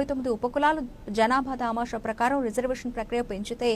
యాభై తొమ్మిది ఉపకులాలు జనాభా దామాషా ప్రకారం రిజర్వేషన్ ప్రక్రియ పెంచితే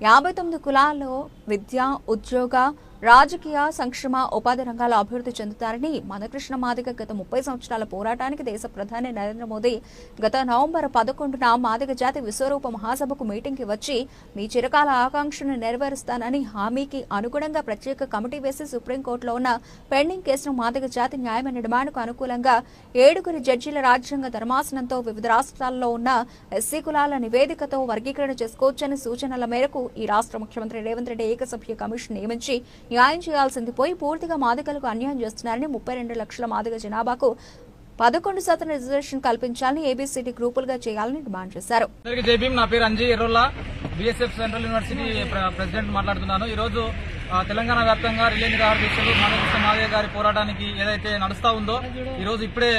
యాభై తొమ్మిది కులాల్లో విద్య ఉద్యోగ రాజకీయ సంక్షేమ ఉపాధి రంగాల అభివృద్ధి చెందుతారని మందకృష్ణ మాదిగ గత ముప్పై సంవత్సరాల పోరాటానికి దేశ ప్రధాని నరేంద్ర మోదీ గత నవంబర్ పదకొండున మాదిగ జాతి విశ్వరూప మహాసభకు మీటింగ్కి వచ్చి మీ చిరకాల ఆకాంక్షను నెరవేరుస్తానని హామీకి అనుగుణంగా ప్రత్యేక కమిటీ వేసి సుప్రీంకోర్టులో ఉన్న పెండింగ్ కేసును మాదిగ జాతి న్యాయమైన డిమాండ్కు అనుకూలంగా ఏడుగురి జడ్జీల రాజ్యాంగ ధర్మాసనంతో వివిధ రాష్ట్రాల్లో ఉన్న ఎస్సీ కులాల నివేదికతో వర్గీకరణ చేసుకోవచ్చని సూచనల మేరకు ఈ రాష్ట్ర ముఖ్యమంత్రి రేవంత్ రెడ్డి ఏకసభ్య కమిషన్ నియమించి న్యాయం చేయాల్సింది పోయి పూర్తిగా మాదికలకు అన్యాయం చేస్తున్నారని ముప్పై రెండు లక్షల మాదిక జనాభాకు పదకొండు శాతం రిజర్వేషన్ కల్పించాలని ఏబీసీడీ గ్రూపులుగా చేయాలని డిమాండ్ చేశారు. నా పేరు Anjay Errolla BSF central university president మాట్లాడుతున్నాను. ఈ రోజు తెలంగాణ వ్యాప్తంగా రిలే నిరాహార దీక్షలు మాధవకృష్ణ మాదయ్య గారి పోరాటానికి ఏదైతే నడుస్తా ఉందో ఈ రోజు ఇప్పుడే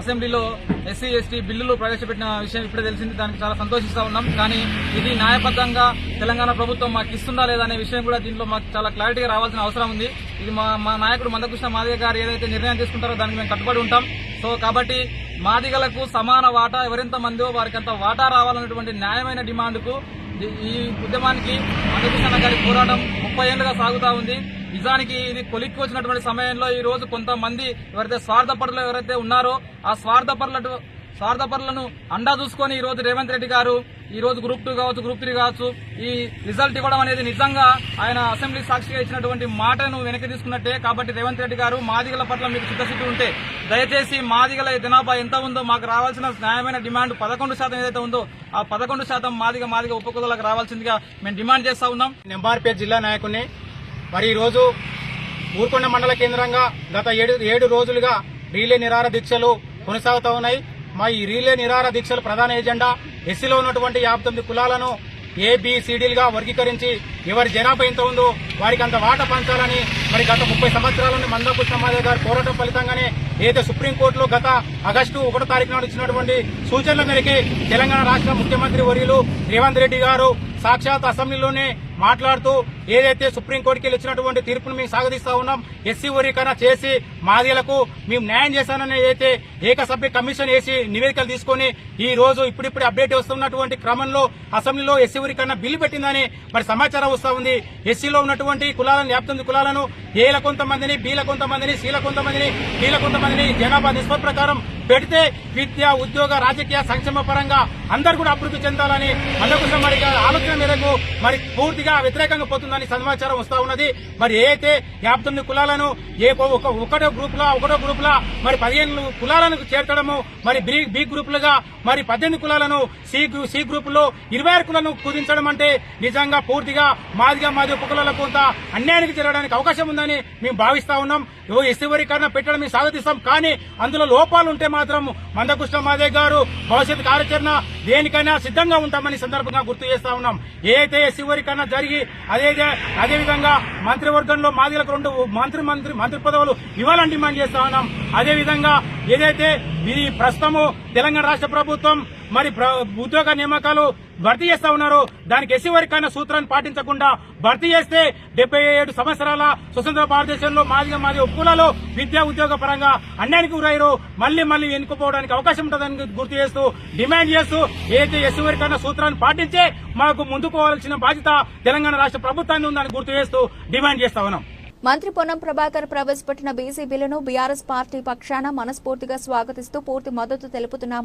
అసెంబ్లీలో ఎస్సీ ఎస్టీ బిల్లులు ప్రవేశపెట్టిన విషయం ఇప్పుడే తెలిసింది. దానికి చాలా సంతోషిస్తా ఉన్నాం. కానీ ఇది న్యాయబద్ధంగా తెలంగాణ ప్రభుత్వం మాకు ఇస్తుందా లేదా అనే విషయం కూడా దీంట్లో మాకు చాలా క్లారిటీగా రావాల్సిన అవసరం ఉంది. ఇది మా మా నాయకుడు మందకృష్ణ మాదయ్య గారు ఏదైతే నిర్ణయం తీసుకుంటారో దానికి మేము కట్టుబడి ఉంటాం. సో కాబట్టి మాదిగలకు సమాన వాటా ఎవరెంత మందో వారికి అంత వాటా రావాలన్నటువంటి న్యాయమైన డిమాండ్కు ఈ- ఉద్యమానికి మందకృష్ణ గారి పోరాటం ముప్పై ఏళ్ళుగా సాగుతా ఉంది. నిజానికి ఇది కొలిక్కి వచ్చినటువంటి సమయంలో ఈ రోజు కొంతమంది ఎవరైతే స్వార్థపరులు ఎవరైతే ఉన్నారో ఆ స్వార్థపరుల స్వార్థపరులను అండా చూసుకొని ఈరోజు రేవంత్ రెడ్డి గారు ఈ రోజు గ్రూప్ టూ కావచ్చు గ్రూప్ త్రీ కావచ్చు ఈ రిజల్ట్ ఇవ్వడం అనేది నిజంగా ఆయన అసెంబ్లీ సాక్షిగా ఇచ్చినటువంటి మాటను వెనక్కి తీసుకున్నట్టే. కాబట్టి రేవంత్ రెడ్డి గారు మాదిగల పట్ల మీకు చిత్తశుద్ధి ఉంటే దయచేసి మాదిగల జనాభా ఎంత ఉందో మాకు రావాల్సిన న్యాయమైన డిమాండ్ పదకొండు శాతం ఏదైతే ఉందో ఆ పదకొండు శాతం మాదిగ మాదిగ ఉపకులకు రావాల్సిందిగా మేము డిమాండ్ చేస్తా ఉన్నాం. నెంబార్పేట జిల్లా నాయకుని మరి ఈరోజు ఊరుకొండ మండల కేంద్రంగా గత ఏడు ఏడు రోజులుగా రీలే నిరార దీక్షలు కొనసాగుతూ ఉన్నాయి. మా ఈ రీలే నిరాహార దీక్షల ప్రధాన ఎజెండా ఎస్సీలో ఉన్నటువంటి యాభై తొమ్మిది కులాలను ఏబిసిడీలుగా వర్గీకరించి ఎవరి జనాభా ఎంత ఉందో వారికి అంత వాట పంచాలని మరి గత ముప్పై సంవత్సరాల నుండి మందపు సమాజ గారి పోరాటం ఫలితంగానే ఏదైతే సుప్రీంకోర్టులో గత ఆగస్టు ఒకటో తారీఖు నాడు ఇచ్చినటువంటి సూచనల మేరకే తెలంగాణ రాష్ట్ర ముఖ్యమంత్రి వర్యులు రేవంత్ రెడ్డి గారు సాక్షాత్ అసెంబ్లీలోనే మాట్లాడుతూ ఏదైతే సుప్రీంకోర్టుకి వెళ్ళి ఇచ్చినటువంటి తీర్పును మేము సాగదీస్తా ఉన్నాం ఎస్సీ వర్గీకరణ చేసి మాదిలకు మేము న్యాయం చేశానని ఏదైతే ఏకసభ్య కమిషన్ వేసి నివేదికలు తీసుకొని ఈ రోజు ఇప్పుడిప్పుడు అప్డేట్ వస్తున్నటువంటి క్రమంలో అసెంబ్లీలో ఎస్సీ వర్గీకరణ బిల్లు పెట్టిందని మరి సమాచారం వస్తా ఉంది. ఎస్సీలో ఉన్నటువంటి కులాలను యాభై కులాలను ఏల కొంతమందిని బీల కొంతమందిని సీల కొంతమందిని డీల కొంతమందిని జనాభా నిష్పత్తి ప్రకారం పెడితే విద్య ఉద్యోగ రాజకీయ సంక్షేమ పరంగా అందరు కూడా అభివృద్ధి చెందాలని అందుకోసం మరి ఆలోచన మేరకు మరి పూర్తిగా వ్యతిరేకంగా పోతుందని సమాచారం వస్తా ఉన్నది. మరి ఏదైతే యాభై తొమ్మిది కులాలను ఏ ఒకటో గ్రూప్ లా ఒకటో గ్రూప్ లా మరి పదిహేను కులాలను చేర్చడము మరి బి బి గ్రూపులుగా మరి పద్దెనిమిది కులాలను సి గ్రూ- సి గ్రూప్లో ఇరవై ఆరు కులాలను కుదించడం అంటే నిజంగా పూర్తిగా మాదిగా మాది ఉపకులాలకు కొంత అన్యాయానికి జరగడానికి అవకాశం ఉందని మేము భావిస్తా ఉన్నాం. ఓ ఎస్సీ వర్గీకరణ పెట్టడం మేము స్వాగతిస్తాం కానీ అందులో లోపాలు ఉంటే మాత్రం మందకృష్ణ మాదే గారు. భవిష్యత్ కార్యాచరణ దేనికైనా సిద్ధంగా ఉంటామని సందర్భంగా గుర్తు చేస్తా ఉన్నాం. ఏదైతే ఎస్సీ వరికైనా జరిగి అదే అదేవిధంగా మంత్రివర్గంలో మాదిలకు రెండు మంత్రి మంత్రి మంత్రి పదవులు ఇవ్వాలని డిమాండ్ చేస్తా ఉన్నాం. అదేవిధంగా ఏదైతే ఈ ప్రస్తుతము తెలంగాణ రాష్ట్ర ప్రభుత్వం మరి ప్ర- ఉద్యోగ నియామకాలు భర్తీ చేస్తా ఉన్నారు దానికి ఎస్సీ వరికైనా సూత్రాన్ని పాటించకుండా భర్తీ చేస్తే డెబ్బై ఏడు సంవత్సరాల స్వతంత్ర భారతదేశంలో మాదిగా మాది ఒప్పులలో విద్యా ఉద్యోగ పరంగా అన్యానికి గురయ్యారు. మళ్ళీ మళ్ళీ ఎన్నుకోపోవడానికి అవకాశం ఉంటుందని గుర్తు చేస్తూ డిమాండ్ చేస్తూ ఏదైతే ఎస్సీ సూత్రాన్ని పాటించే మాకు ముందుకోవాల్సిన బాధ్యత తెలంగాణ రాష్ట్ర ప్రభుత్వాన్ని ఉందని గుర్తు చేస్తూ డిమాండ్ చేస్తా ఉన్నాం. మంత్రి పొన్నం ప్రభాకర్ ప్రవేశపెట్టిన బీసీ బిల్లును బీఆర్ఎస్ పార్టీ పక్షాన మనస్ఫూర్తిగా స్వాగతిస్తూ పూర్తి మద్దతు తెలుపుతున్నామని